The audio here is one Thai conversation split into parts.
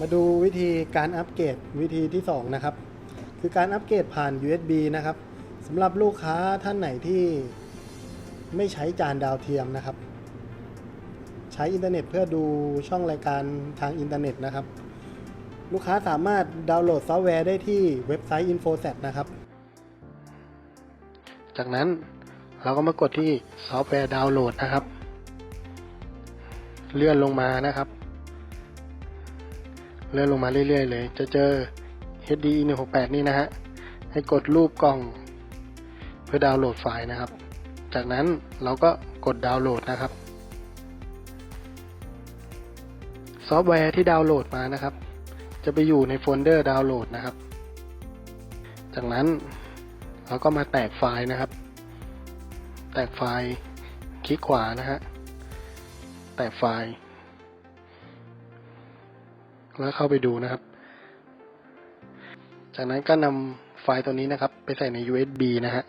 มาดูวิธีการอัปเกรดวิธีที่ 2 นะครับ คือการอัปเกรดผ่าน USB นะครับสำหรับลูกค้าท่านไหนที่ไม่ใช้จานดาวเทียมนะครับ ใช้อินเทอร์เน็ตเพื่อดูช่องรายการทางอินเทอร์เน็ตนะครับ ลูกค้าสามารถดาวน์โหลดซอฟต์แวร์ได้ที่เว็บไซต์ InfoSat นะครับ จากนั้นเราก็มากดที่ซอฟต์แวร์ดาวน์โหลดนะครับ เลื่อนลงมานะครับ เลื่อนลงมาเรื่อยๆเลย จะเจอ HDE 168 นี่นะฮะ ให้กดรูปกล่อง เพื่อดาวน์โหลดไฟล์นะครับ จากนั้นเราก็กดดาวน์โหลดนะครับ ซอฟต์แวร์ที่ดาวน์โหลดมานะครับ จะไปอยู่ในโฟลเดอร์ดาวน์โหลดนะครับ จากนั้นเราก็มาแตกไฟล์นะครับ แตกไฟล์คลิกขวานะฮะ แตกไฟล์ แล้วเข้าไปดูนะครับ จากนั้นก็นำไฟล์ตัวนี้นะครับ ไปใส่ใน USB นะฮะ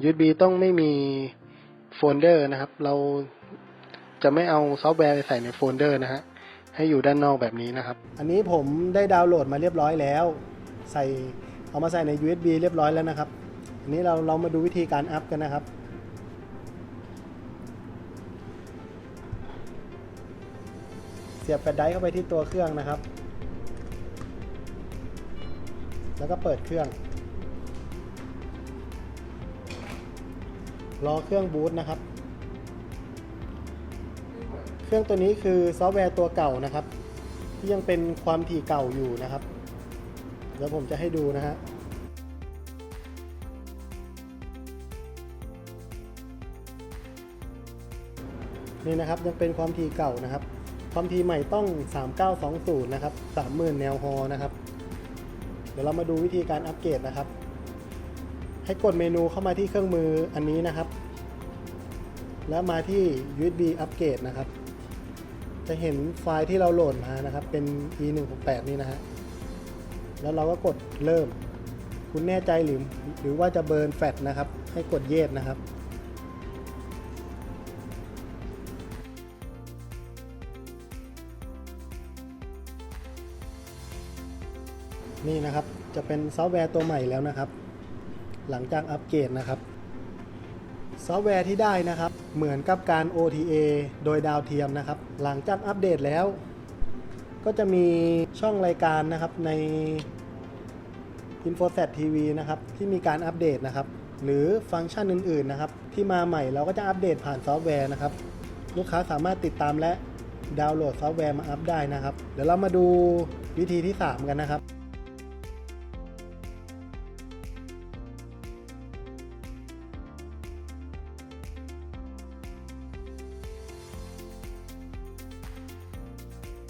USB ต้องไม่มีโฟลเดอร์นะครับ เราจะไม่เอาซอฟต์แวร์ไปใส่ในโฟลเดอร์นะฮะ ให้อยู่ด้านนอกแบบนี้นะครับ อันนี้ผมได้ดาวน์โหลดมาเรียบร้อยแล้ว ใส่เอามาใส่ใน USB เรียบร้อยแล้วนะครับ อันนี้เราเรามาดูวิธีการอัพกันนะครับ สียบแฟลชไดรฟ์เข้าไปที่ตัวเครื่องนะครับ แล้วก็เปิดเครื่อง รอเครื่องบูตนะครับ เครื่องตัวนี้คือซอฟต์แวร์ตัวเก่านะครับ ที่ยังเป็นความถี่เก่าอยู่นะครับ เดี๋ยวผมจะให้ดูนะฮะนี่นะครับยังเป็นความถี่เก่านะครับ ความถี่ใหม่ต้อง 3920 นะครับ 30,000 แนวฮอนะครับ เดี๋ยวเรามาดูวิธีการอัปเกรดนะครับ ให้กดเมนูเข้ามาที่เครื่องมืออันนี้นะครับ แล้วมาที่ USB อัปเกรดนะครับ จะเห็นไฟล์ที่เราโหลดมานะครับ เป็น e168 นี่นะฮะ แล้วเราก็กดเริ่ม คุณแน่ใจหรือหรือว่าจะเบิร์นแฟลชนะครับ ให้กดเยสนะครับ นี่นะครับจะเป็นซอฟต์แวร์ตัวใหม่แล้วนะครับ หลังจากอัปเกรดนะครับซอฟต์แวร์ที่ได้นะครับ เหมือนกับการ OTA โดยดาวเทียมนะครับ หลังจากอัปเดตแล้ว ก็จะมีช่องรายการนะครับใน InfoSat TV นะครับที่มีการอัปเดตนะครับ หรือฟังก์ชันอื่นๆนะครับ ที่มาใหม่เราก็จะอัปเดตผ่านซอฟต์แวร์นะครับ ลูกค้าสามารถติดตามและดาวน์โหลดซอฟต์แวร์มาอัปได้นะครับ เดี๋ยวเรามาดูวิธีที่ 3 กันนะครับ